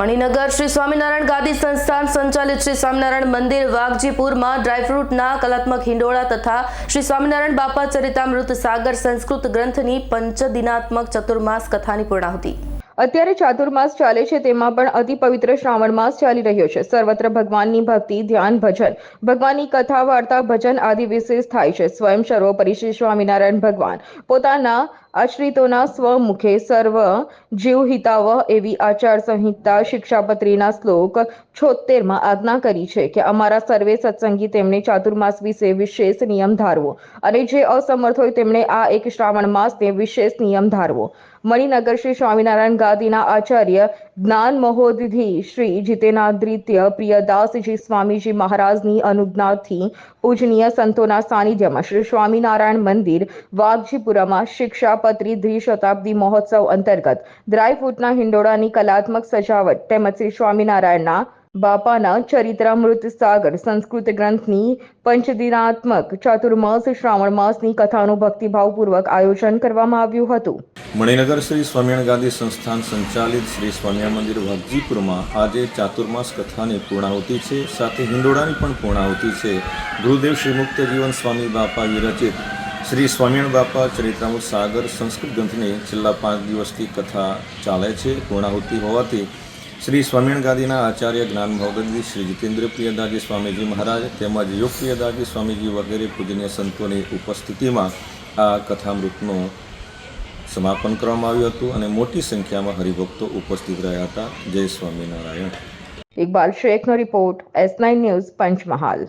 મણિનગર શ્રી સ્વામિનારાયણ ગાદી સંસ્થાન સંચાલિત શ્રી સ્વામિનારાયણ મંદિર વાઘજીપુરમાં ડ્રાયફ્રૂટના કલાત્મક હિંડોળા તથા શ્રી સ્વામિનારાયણ બાપા ચરિતામૃત સાગર સંસ્કૃત ગ્રંથની પંચદિનાત્મક ચતુર્માસ કથાની પૂર્ણાહુતિ. અત્યારે ચાતુર્માસ ચાલે છે, તેમાં પણ અતિ પવિત્ર શ્રાવણ માસ ચાલી રહ્યો છે. સર્વત્ર ભગવાનની ભક્તિ, ધ્યાન, ભજન. ભગવાનની કથા, વાર્તા, ભજન આદિ વિશેષ થાય છે. સ્વયં સર્વોપરી શ્રી સ્વામિનારાયણ ભગવાન. પોતાના આશ્રિતોના સ્વમુખે સર્વ જીવ હિતાવ એવી આચાર સંહિતા શિક્ષાપત્રીના શ્લોક છોતેરમાં આજ્ઞા કરી છે કે અમારા સર્વે સત્સંગી તેમણે ચાતુર્માસ વિશે વિશેષ નિયમ ધારવો અને જે અસમર્થ હોય તેમણે આ એક શ્રાવણ માસને વિશેષ નિયમ ધારવો. મણિનગર શ્રી સ્વામિનારાયણ ગાદીના આચાર્ય જ્ઞાન મહોદધિ શ્રી જીતેનાદ્રિત્ય પ્રિયદાસજી સ્વામીજી મહારાજની અનુજ્ઞાથી પૂજનીય સંતોના સાનિધ્યમાં શ્રી સ્વામિનારાયણ મંદિર વાઘજીપુરામાં શિક્ષાપત્રી દ્વિશતાબ્દી મહોત્સવ અંતર્ગત ડ્રાયફ્રૂટના હિંડોળાની કલાત્મક સજાવટ તેમજ શ્રી સ્વામિનારાયણના બાપાના ચરિત્રામૃત સાગર સંસ્કૃત ગ્રંથની પંચદિનાત્મક ચાતુર્માસ શ્રાવણ માસની કથાનું ભક્તિભાવપૂર્વક આયોજન કરવામાં આવ્યું હતું. મણિનગર શ્રી સ્વામિનારાયણ ગાંધી સંસ્થાન સંચાલિત શ્રી સ્વામિનારાયણ મંદિર વાઘજીપુરમાં આજે ચાતુર્માસ કથાની પૂર્ણાહુતિ છે. સાથે હિંડોળાની પણ પૂર્ણાહુતિ છે. ગુરુદેવ શ્રી મુક્ત જીવન સ્વામી બાપા વિરચિત શ્રી સ્વામિનારાયણ બાપા ચરિત્રામૃત સાગર સંસ્કૃત ગ્રંથની છેલ્લા પાંચ દિવસથી કથા ચાલે છે, પૂર્ણાહુતિ હોવાથી શ્રી સ્વામિનારાયણ ગાદીના આચાર્ય જ્ઞાન મહોદજી શ્રી જીતેન્દ્ર પ્રિયદાજી સ્વામીજી મહારાજ તેમજ યોગ પ્રિયદાજી સ્વામીજી વગેરે પૂજનીય સંતોની ઉપસ્થિતિમાં આ કથામૃતનું સમાપન કરવામાં આવ્યું હતું અને મોટી સંખ્યામાં હરિભક્તો ઉપસ્થિત રહ્યા હતા. જય Swaminarayan. Iqbal શેખનો report S nine news Panchmahal.